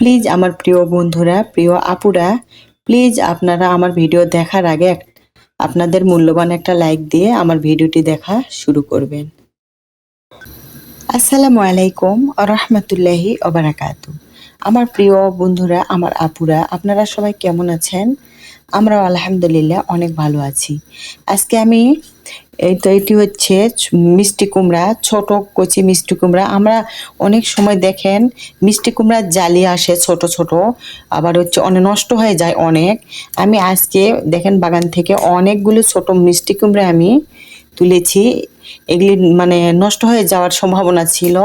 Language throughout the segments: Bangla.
প্লিজ আমার প্রিয় বন্ধুরা, প্রিয় আপুরা প্লিজ আপনারা আমার ভিডিও দেখার আগে আপনাদের মূল্যবান একটা লাইক দিয়ে আমার ভিডিওটি দেখা শুরু করবেন। আসসালামু আলাইকুম রহমতুল্লাহি ওবারাকাতু আমার প্রিয় বন্ধুরা, আমার আপুরা, আপনারা সবাই কেমন আছেন? আমরা আলহামদুলিল্লাহ অনেক ভালো আছি। আজকে আমি এই তো এটি হচ্ছে মিষ্টি কুমড়া, ছোট কচি মিষ্টি কুমড়া। আমরা অনেক সময় দেখেন মিষ্টি কুমড়ার জালি আসে ছোট ছোট, আবার হচ্ছে অনেক নষ্ট হয়ে যায় অনেক। আমি আজকে দেখেন বাগান থেকে অনেকগুলো ছোট মিষ্টি কুমড়া আমি তুলেছি। এগুলি মানে নষ্ট হয়ে যাওয়ার সম্ভাবনা ছিল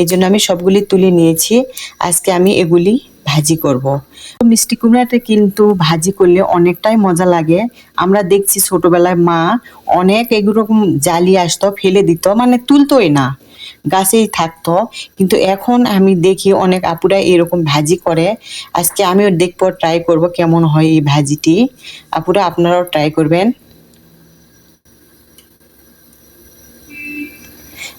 এই জন্য আমি সবগুলি তুলে নিয়েছি। আজকে আমি এগুলি ভাজি করব। মিষ্টি কুমড়াটা কিন্তু ভাজি করলে অনেকটাই মজা লাগে। আমরা দেখছি ছোটবেলায় মা অনেক এরকম জালি আসতো, ফেলে দিত মানে তুলতোই না, গাছেই থাকতো। কিন্তু এখন আমি দেখি অনেক আপুরা এরকম ভাজি করে। আজকে আমিও দেখব ট্রাই করব কেমন হয় এই ভাজিটি। আপুরা, আপনারাও ট্রাই করবেন।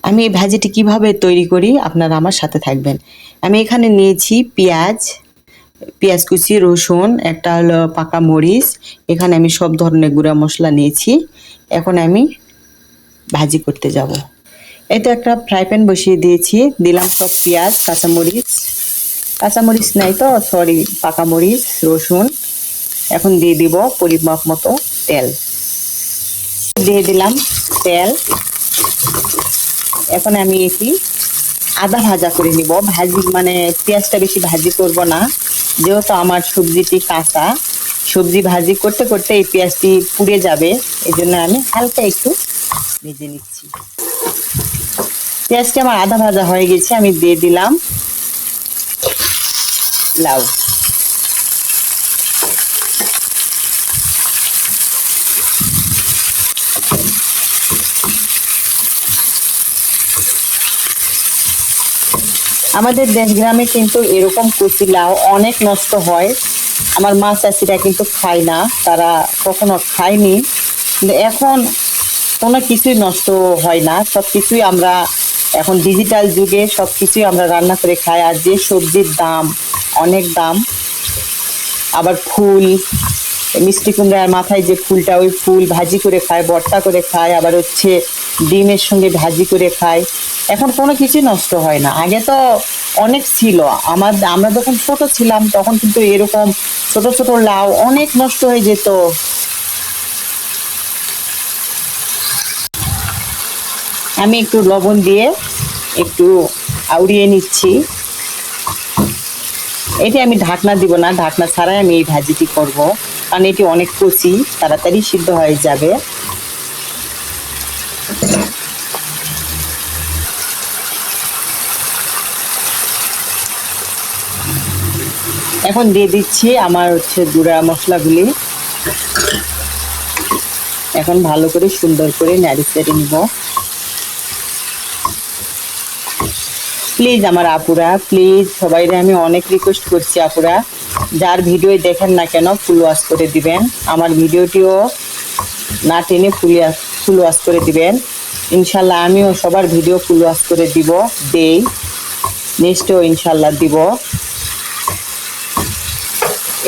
আমি এই ভাজিটি কীভাবে তৈরি করি, আপনারা আমার সাথে থাকবেন। আমি এখানে নিয়েছি পেঁয়াজ পেঁয়াজ কুচি, রসুন, একটা হলো পাকা মরিচ। এখানে আমি সব ধরনের গুঁড়া মশলা নিয়েছি। এখন আমি ভাজি করতে যাব। এই তো একটা ফ্রাই প্যান বসিয়ে দিয়েছি। দিলাম সব পেঁয়াজ, কাঁচামরিচ। কাঁচামরিচ নাই তো সরি পাকা মরিচ, রসুন। এখন দিয়ে দিব পরিমাপ মতো তেল। দিয়ে দিলাম তেল। এখন আমি এটি আদা ভাজা করে নিব। ভাজি মানে পেঁয়াজটা বেশি ভাজি করব না। যেহেতু আমার সবজিটি কাঁচা, সবজি ভাজি করতে করতে এই পেঁয়াজটি পুড়ে যাবে এই জন্য আমি হালকা একটু ভেজে নিচ্ছি। পেঁয়াজটি আমার আধা ভাজা হয়ে গেছে, আমি দিয়ে দিলাম লাউ। আমাদের গ্রামে কিন্তু এরকম কচি লাউ অনেক নষ্ট হয়। আমার মা চাষিরা কিন্তু খায় না, তারা কখনো খায়নি। কিন্তু এখন কোনো কিছুই নষ্ট হয় না সব কিছুই আমরা এখন ডিজিটাল যুগে সব কিছুই আমরা রান্না করে খাই, আর যে সবজির দাম অনেক দাম। আবার ফুল, মিষ্টি কুমড়ার মাথায় যে ফুলটা, ওই ফুল ভাজি করে খায় বর্তা করে খায়, আবার হচ্ছে ডিমের সঙ্গে ভাজি করে খায় এখন কোনো কিছুই নষ্ট হয় না। আগে তো অনেক ছিল। আমার, আমরা যখন ছোট ছিলাম, তখন কিন্তু এরকম ছোট ছোট লাউ অনেক নষ্ট হয়ে যেত। আমি একটু লবণ দিয়ে একটু আউড়িয়ে নিচ্ছি। এটি আমি ঢাকনা দিব না। ঢাকনা ছাড়াই আমি এই ভাজিটি করব। কারণ এটি অনেক কচি, তাড়াতাড়ি সিদ্ধ হয়ে যাবে। এখন দিয়ে দিচ্ছি আমার হচ্ছে গুঁড়া মশলাগুলি। এখন ভালো করে সুন্দর করে নাড়ি চেড়ে নিব। প্লিজ আমার আপুরা, প্লিজ সবাইরে আমি অনেক রিকোয়েস্ট করছি আপুরা। যার ভিডিও দেখেন না কেন ফুল ওয়াশ করে দিবেন। আমার ভিডিওটিও না টেনে ফুল ফুল ওয়াশ করে দিবেন। ইনশাল্লাহ আমিও সবার ভিডিও ফুল ওয়াশ করে দিব, দেই। নেক্সটেও ইনশাল্লাহ দিব।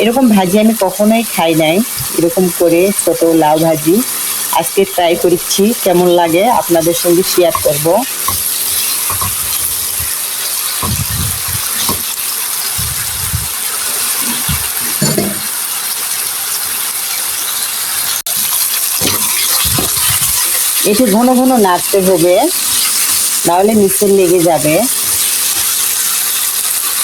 এরকম ভাজি আমি কখনোই খাই নাই। এরকম করে ছোট লাউ ভাজি। আজকে ট্রাই করছি, কেমন লাগে আপনাদের সঙ্গে শেয়ার করব। এটি ঘন ঘন নাড়তে হবে, নাহলে নিচে লেগে যাবে।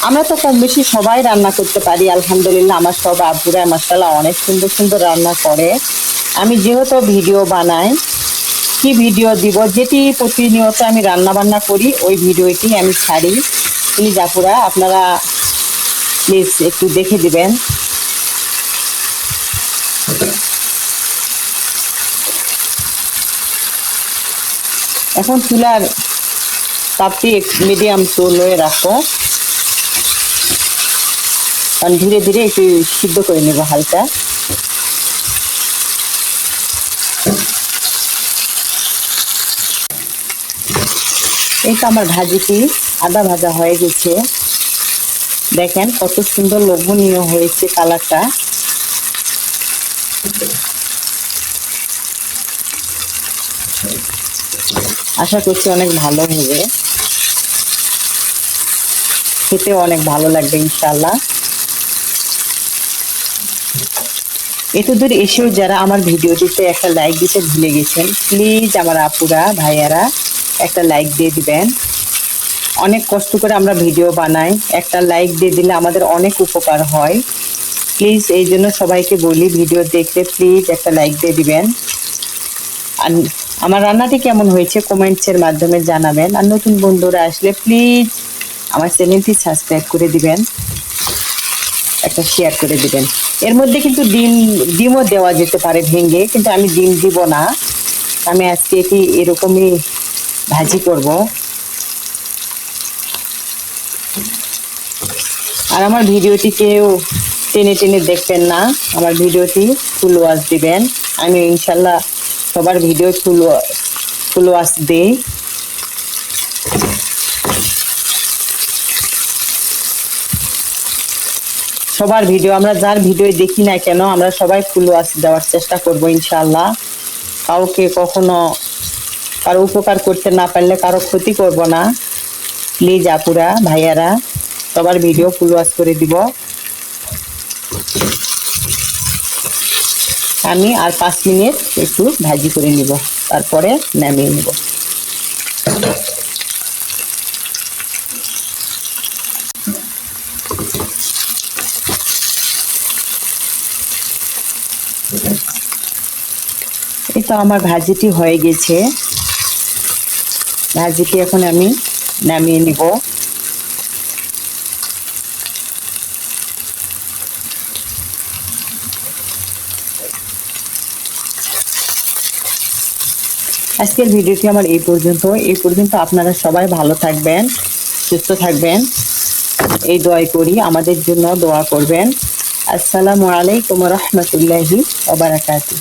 আমরা তো কম বেশি সবাই রান্না করতে পারি, আলহামদুলিল্লাহ। আমার সব আব্বুরা মাসাল্লাহ অনেক সুন্দর সুন্দর রান্না করে। আমি যেহেতু ভিডিও বানাই, কি ভিডিও দিব? যেটি প্রতিনিয়ত আমি রান্না বান্না করি, ওই ভিডিওটি আমি ছাড়ি। প্লিজ আপুরা আপনারা প্লিজ একটু দেখে দিবেন। এখন চুলার তাপটি মিডিয়াম টু লোয়ে রাখো কারণ ধীরে ধীরে একটু সিদ্ধ করে নেব হালকা। এই তো আমার ভাজিটি আদা ভাজা হয়ে গেছে। দেখেন কত সুন্দর লোভনীয় হয়েছে কালারটা। আশা করছি অনেক ভালো হবে। খেতেও অনেক ভালো লাগবে ইনশাল্লাহ এত দূর এসেও যারা আমার ভিডিওটিতে একটা লাইক দিতে ভুলে গেছেন প্লিজ আমার আপুরা, ভাইয়ারা, একটা লাইক দিয়ে দিবেন। অনেক কষ্ট করে আমরা ভিডিও বানাই, একটা লাইক দিয়ে দিলে আমাদের অনেক উপকার হয়। প্লিজ এই জন্য সবাইকে বলি, ভিডিও দেখলে প্লিজ একটা লাইক দিয়ে দিবেন। আর আমার রান্নাটি কেমন হয়েছে কমেন্টসের মাধ্যমে জানাবেন। আর নতুন বন্ধুরা আসলে প্লিজ আমার চ্যানেলটি সাবস্ক্রাইব করে দিবেন। একটা শেয়ার করে দিবেন। এর মধ্যে কিন্তু ডিম, ডিমও দেওয়া যেতে পারে ভেঙে, কিন্তু আমি ডিম দিব না। আমি আজকে এটি এরকমই ভাজি করব। আর আমার ভিডিওটি কেউ টেনে টেনে দেখবেন না। আমার ভিডিওটি ফুল ওয়াশ দিবেন। আমি ইনশাল্লাহ সবার ভিডিও ফুল ফুল ওয়াশ দিই। সবার ভিডিও, আমরা যার ভিডিও দেখি না কেন, আমরা সবাই ফুল ওয়াশ দেওয়ার চেষ্টা করব ইনশাল্লাহ কাউকে কখনো কারও উপকার করতে না পারলে কারও ক্ষতি করব না। প্লিজ আপুরা, ভাইয়ারা, সবার ভিডিও ফুল ওয়াশ করে দিব। আমি আর পাঁচ মিনিট একটু ভাজি করে নিব, তারপরে নামিয়ে নেব। তো আমার ভাজিটি হয়ে গেছে। ভাজিটি এখন আমি নামিয়ে নিব। আজকের ভিডিওটি আমার এই পর্যন্ত। এই পর্যন্ত আপনারা সবাই ভালো থাকবেন, সুস্থ থাকবেন। এই দোয়াই করি, আমাদের জন্য দোয়া করবেন। আসসালামু আলাইকুম রহমতুল্লাহি ওবারাকাতুহ